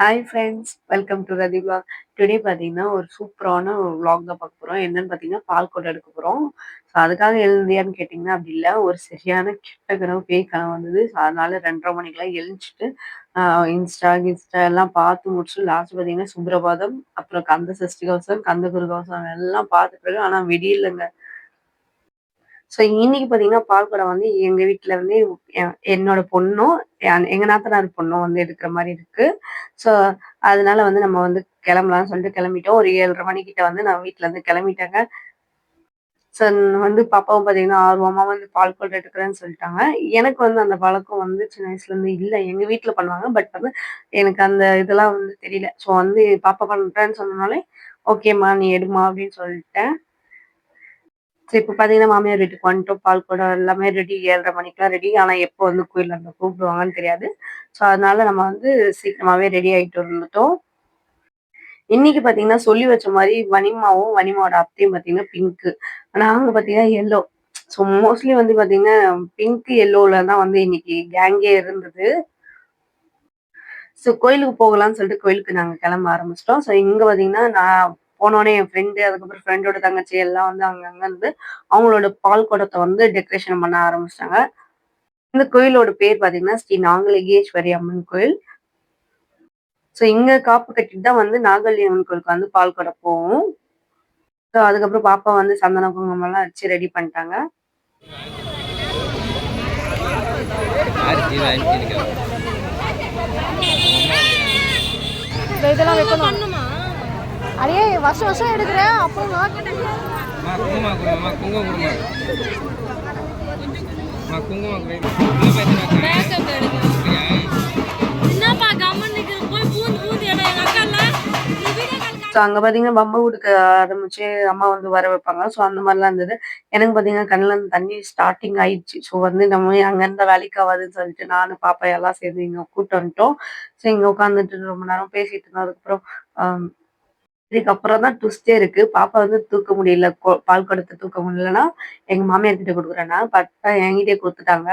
Hi friends welcome to Rathi vlog. Today பார்த்தீங்கன்னா ஒரு சூப்பரான ஒரு vlog தான் பார்க்க போகிறோம் என்னன்னு பார்த்தீங்கன்னா பால் குடம் எடுக்க போகிறோம் ஸோ அதுக்காக எழுந்தியான்னு கேட்டிங்கன்னா அப்படி இல்லை. ஒரு சரியான கெட்ட கனவு பேய் கனவு வந்தது. ஸோ அதனால ரெண்டரை மணிக்கெல்லாம் எழுந்துட்டு இன்ஸ்டா கின்ஸ்டா எல்லாம் பார்த்து முடிச்சு லாஸ்ட் பார்த்தீங்கன்னா சுப்ரபாதம் அப்புறம் கந்த சஷ்டி கவசம் கந்த குரு கவசம் எல்லாம் பார்த்துட்டு ஆனால் விடியலைங்க ஸோ இன்னைக்கு பார்த்தீங்கன்னா பால்குடம் வந்து எங்கள் வீட்டில் வந்து என்னோட பொண்ணும் எங்கள் நாத்தனார் பொண்ணும் வந்து எடுக்கிற மாதிரி இருக்கு. ஸோ அதனால வந்து நம்ம வந்து கிளம்பலாம்னு சொல்லிட்டு கிளம்பிட்டோம். ஒரு ஏழரை மணிக்கிட்ட வந்து நான் வீட்டில் இருந்து கிளம்பிட்டேங்க. ஸோ வந்து பாப்பாவும் பார்த்தீங்கன்னா ஆர்வமாக வந்து பால் குடம் எடுக்கிறேன்னு சொல்லிட்டாங்க. எனக்கு வந்து அந்த பழக்கம் வந்து சின்ன வயசுலேருந்து இல்லை. எங்கள் வீட்டில் பண்ணுவாங்க. பட் வந்து எனக்கு அந்த இதெல்லாம் வந்து தெரியல. ஸோ வந்து பாப்பா பண்ணுறேன்னு சொன்னனாலே ஓகேம்மா நீ எடுமா அப்படின்னு சொல்லிட்டேன். ஸோ இப்போ பார்த்தீங்கன்னா மாமியார் வீட்டுக்கு வந்துட்டோம். பால் குடம் எல்லாமே ரெடி ஏழரை மணிக்கெல்லாம் ரெடி ஆனால் எப்போ வந்து கோயிலில் இருந்து கூப்பிடுவாங்கன்னு தெரியாது. ஸோ அதனால நம்ம வந்து சீக்கிரமாவே ரெடி ஆகிட்டு வந்துட்டோம். இன்னைக்கு பார்த்தீங்கன்னா சொல்லி வச்ச மாதிரி வனிமாவும் வனிமாவோட அத்தையும் பார்த்தீங்கன்னா பிங்க்கு நாங்க பார்த்தீங்கன்னா எல்லோ ஸோ மோஸ்ட்லி வந்து பார்த்தீங்கன்னா பிங்க் எல்லோல தான் வந்து இன்னைக்கு கேங்கே இருந்தது. ஸோ கோயிலுக்கு போகலாம்னு சொல்லிட்டு கோயிலுக்கு நாங்கள் கிளம்ப ஆரம்பிச்சிட்டோம். ஸோ இங்க பார்த்தீங்கன்னா நான் போனோடனே என் ஃப்ரெண்டு அதுக்கப்புறம் ஃப்ரெண்டோட தங்கச்சி எல்லாம் வந்து அங்கங்க இருந்து அவங்களோட பால் குடத்தை வந்து டெக்கரேஷன் பண்ண ஆரம்பிச்சிட்டாங்க. இந்த கோயிலோட பேர் பார்த்தீங்கன்னா ஸ்ரீ நாகலிங்கேஸ்வரி அம்மன் கோயில். ஸோ இங்க காப்பு கட்டிட்டு தான் வந்து நாகலி அம்மன் கோயிலுக்கு வந்து பால் குடம் போகும் ஸோ அதுக்கப்புறம் பாப்பா வந்து சந்தன குங்குமம் எல்லாம் வச்சு ரெடி பண்ணிட்டாங்க. இதெல்லாம் வைக்கணும். அடே வருஷம் வருஷம் எடுக்கிறேன் அம்மா குங்குமா கொடுமா குங்குமம் கொடுமா அம்மா. குங்குமம் கொடு. என்னப்பா கம்மன் போய் பூந்து பூந்து ஸோ அங்க பாத்தீங்கன்னா பம்பை கொடுக்க ஆரம்பிச்சு அம்மா வந்து வர வைப்பாங்க. ஸோ அந்த மாதிரிலாம் இருந்தது. எனக்கு பாத்தீங்கன்னா கண்ணுல இருந்து தண்ணி ஸ்டார்டிங் ஆயிடுச்சு. ஸோ வந்து நம்ம அங்க இருந்த வேலைக்கு ஆகாதுன்னு சொல்லிட்டு நானும் பாப்பா எல்லாம் சேர்ந்து இங்க கூட்டு வந்துட்டோம். ஸோ இங்க உட்காந்துட்டு ரொம்ப நேரம் பேசிட்டு இருந்தோம். அதுக்கப்புறம் இதுக்கப்புறம் தான் ட்விஸ்டே இருக்கு பாப்பா வந்து தூக்க முடியல பால் குடத்தை தூக்க முடியலன்னா எங்க மாமியார் கிட்ட கொடுக்குறேன்னா பட்டா என்கிட்டே கொடுத்துட்டாங்க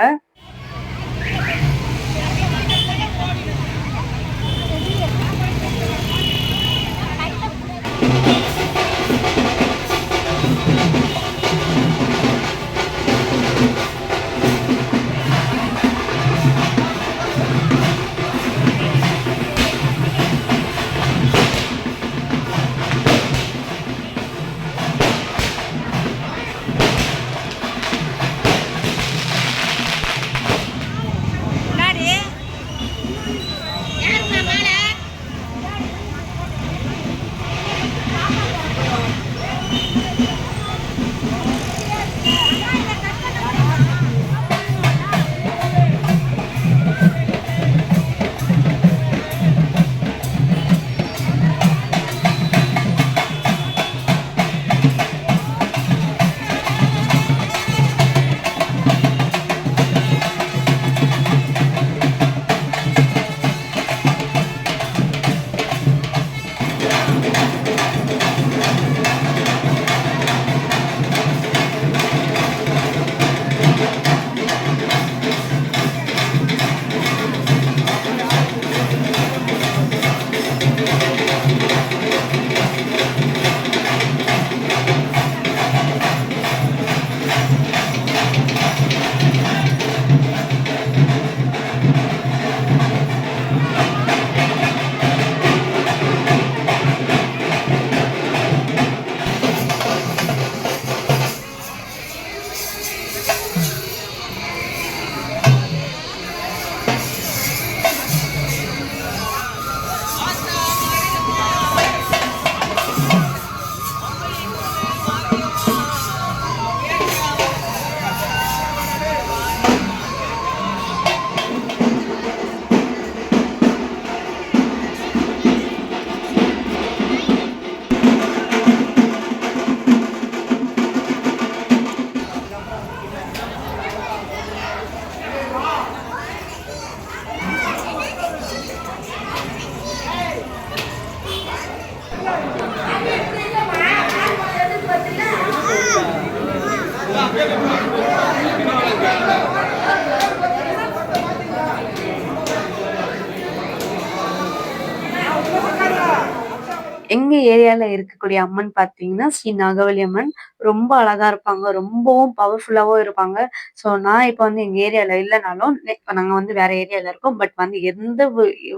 எங்க ஏரியால இருக்கக்கூடிய அம்மன் பாத்தீங்கன்னா ஸ்ரீ நாகவல்லி அம்மன். ரொம்ப அழகா இருப்பாங்க. ரொம்பவும் பவர்ஃபுல்லாவும் இருப்பாங்க. சோ நான் இப்ப வந்து எங்க ஏரியால இல்லைனாலும் நாங்க வந்து வேற ஏரியால இருக்கோம். பட் வந்து எந்த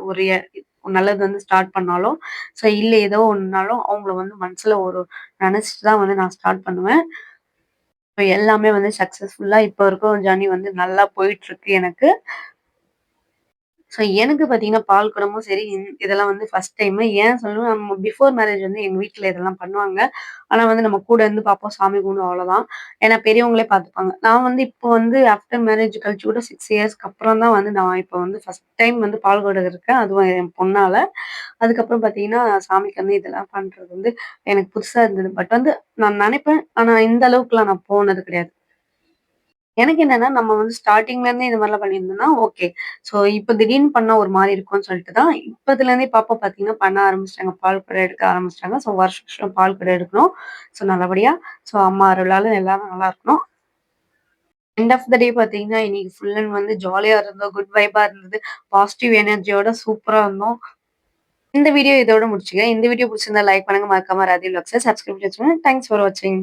ஒரு நல்லது வந்து ஸ்டார்ட் பண்ணாலும், ஸோ இல்ல ஏதோ ஒன்றுனாலும் அவங்கள வந்து மனசுல ஒரு நினச்சிட்டு தான் வந்து நான் ஸ்டார்ட் பண்ணுவேன். இப்ப எல்லாமே வந்து சக்சஸ்ஃபுல்லா இப்போ இருக்கும் ஜர்னி வந்து நல்லா போயிட்டுருக்கு எனக்கு. ஸோ எனக்கு பார்த்தீங்கன்னா, பால் குடமும் சரி, இந் இதெல்லாம் வந்து ஃபர்ஸ்ட் டைமு. ஏன் சொல்லணும் நம்ம பிஃபோர் மேரேஜ் வந்து எங்கள் வீட்டில் இதெல்லாம் பண்ணுவாங்க. ஆனால் வந்து நம்ம கூட இருந்து பார்ப்போம், சாமி கும்பிடும் அவ்வளோதான். ஏன்னா பெரியவங்களே பார்த்துப்பாங்க. நான் வந்து இப்போ வந்து ஆஃப்டர் மேரேஜ் கழிச்சு கூட சிக்ஸ் இயர்ஸ்க்கு அப்புறம் தான் வந்து நான் இப்போ வந்து ஃபர்ஸ்ட் டைம் வந்து பால் குடம் இருக்கேன். அதுவும் என் பொண்ணால் அதுக்கப்புறம் பார்த்தீங்கன்னா, சாமிக்கு வந்து இதெல்லாம் பண்ணுறது வந்து எனக்கு புதுசாக இருந்தது. பட் வந்து நான் நினைப்பேன் ஆனால் இந்த அளவுக்குலாம் நான் போனது கிடையாது. எனக்கு என்னன்னா, நம்ம வந்து ஸ்டார்டிங்ல இருந்தே இந்த மாதிரிலாம் பண்ணியிருந்தோம்னா, ஓகே. ஸோ இப்போ திடீர்னு பண்ணா ஒரு மாதிரி இருக்கும்னு சொல்லிட்டு தான், இப்பத்துலேருந்தே பாப்பா பார்த்தீங்கன்னா, பண்ண ஆரம்பிச்சிட்டாங்க பால் கடை எடுக்க ஆரம்பிச்சிட்டாங்க ஸோ வருஷம் வருஷம் பால் கடை எடுக்கணும். ஸோ நல்லபடியா ஸோ அம்மா அருளாலும் எல்லாரும் நல்லா இருக்கணும். எண்ட் ஆஃப் த டே பார்த்தீங்கன்னா, இன்னைக்கு ஃபுல் அண்ட் வந்து ஜாலியா இருந்தோம். குட் வைபா இருந்தது. பாசிட்டிவ் எனர்ஜியோட சூப்பரா இருந்தோம். இந்த வீடியோ இதோட முடிச்சுக்கிறேன். இந்த வீடியோ பிடிச்சிருந்தா லைக் பண்ணுங்க. மறக்காம ராதி விலாக்ஸ சப்ஸ்கிரைப் பண்ணி வச்சுக்கோங்க. தேங்க்ஸ் ஃபார் வாட்சிங்.